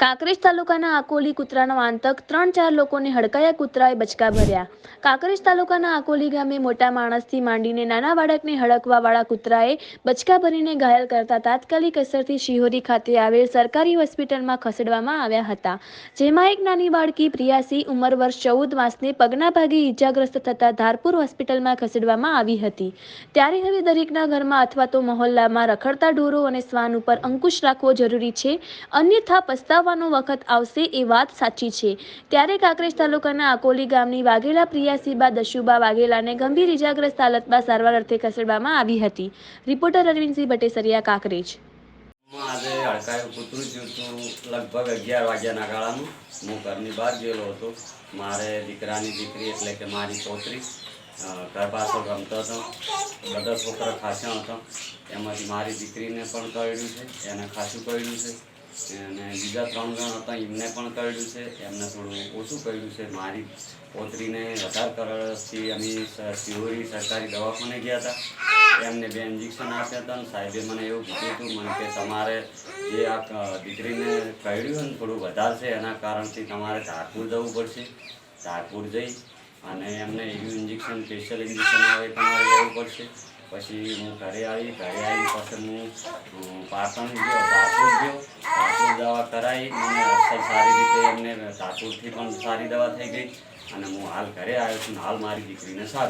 કાંકરેજ તાલુકાના આકોલી કૂતરાનો આંતક ત્રણ ચાર લોકોને હડકાયા કૂતરાએ બચકા ભર્યા. કાંકરેજ તાલુકાના આકોલી ગામે મોટા માણસથી માંડીને નાના બાળકને હડકવાવાળા કૂતરાએ બચકા ભરીને ઘાયલ કરતા તાત્કાલિક અસરથી શિહોરી ખાતે આવેલ સરકારી હોસ્પિટલમાં ખસેડવામાં આવ્યા હતા. જેમાં એક નાની બાળકી પ્રિયાસી, ઉંમર વર્ષ ચૌદ માસને પગના ભાગે ઈજાગ્રસ્ત થતા ધારપુર હોસ્પિટલમાં ખસેડવામાં આવી હતી. ત્યારે હવે દરેકના ઘરમાં અથવા તો મહોલ્લામાં રખડતા ઢોરો અને શ્વાન ઉપર અંકુશ રાખવો જરૂરી છે. અન્યથા પસ્તાવવાનો વખત આવશે એ વાત સાચી છે. ત્યારે કાંકરેજ તાલુકાના આકોલી ગામની વાઘેલા પ્રિયાસીબા દશુબા વાઘેલાને ગંભીર ઇજાગ્રસ્ત હાલતમાં સારવાર અર્થે ખસેડવામાં આવી હતી. રિપોર્ટર અરવિંદસિંહ ભટ્ટેસરિયા કાંકરેજ. આજે હડકાયું કૂતરું જ્યું હતું. લગભગ અગિયાર વાગ્યાના ગાળાનું હું ઘરની બહાર ગયેલો હતો. મારે દીકરાની દીકરી એટલે કે મારી છોકરી ઘર પાછળ હતો. બધા છોકરા ખાસ્યા હતા. એમાંથી મારી દીકરીને પણ કરડ્યું છે, એને ખાસું કરડ્યું છે. અને બીજા ત્રણ જણ હતા, એમને પણ કરડ્યું છે, એમને થોડું ઓછું કર્યું છે. મારી પોતરીને વધારે કરડથી અમે શિહોરી સરકારી દવાખાને ગયા હતા. એમને બે ઇન્જેક્શન આપ્યા હતા અને સાહેબે મને એવું કીધું હતું, મને કે તમારે જે આ દીકરીને કહ્યું ને થોડું વધારે છે, એના કારણથી તમારે ધારપુર જવું પડશે. ધારપુર જઈ અને એમને એવું ઇન્જેક્શન, સ્પેશિયલ ઇન્જેક્શન આવે, તમારે લેવું પડશે. પછી હું ઘરે આવી ઘરે આવી પછી પાટણ ગયો ધારપુર ગયો. ધારપુર દવા કરાવી મને અસર સારી રીતે એમને ધારપુરથી પણ સારી દવા થઈ ગઈ. અને હું હાલ ઘરે આવ્યો છું હાલ મારી દીકરીને સારું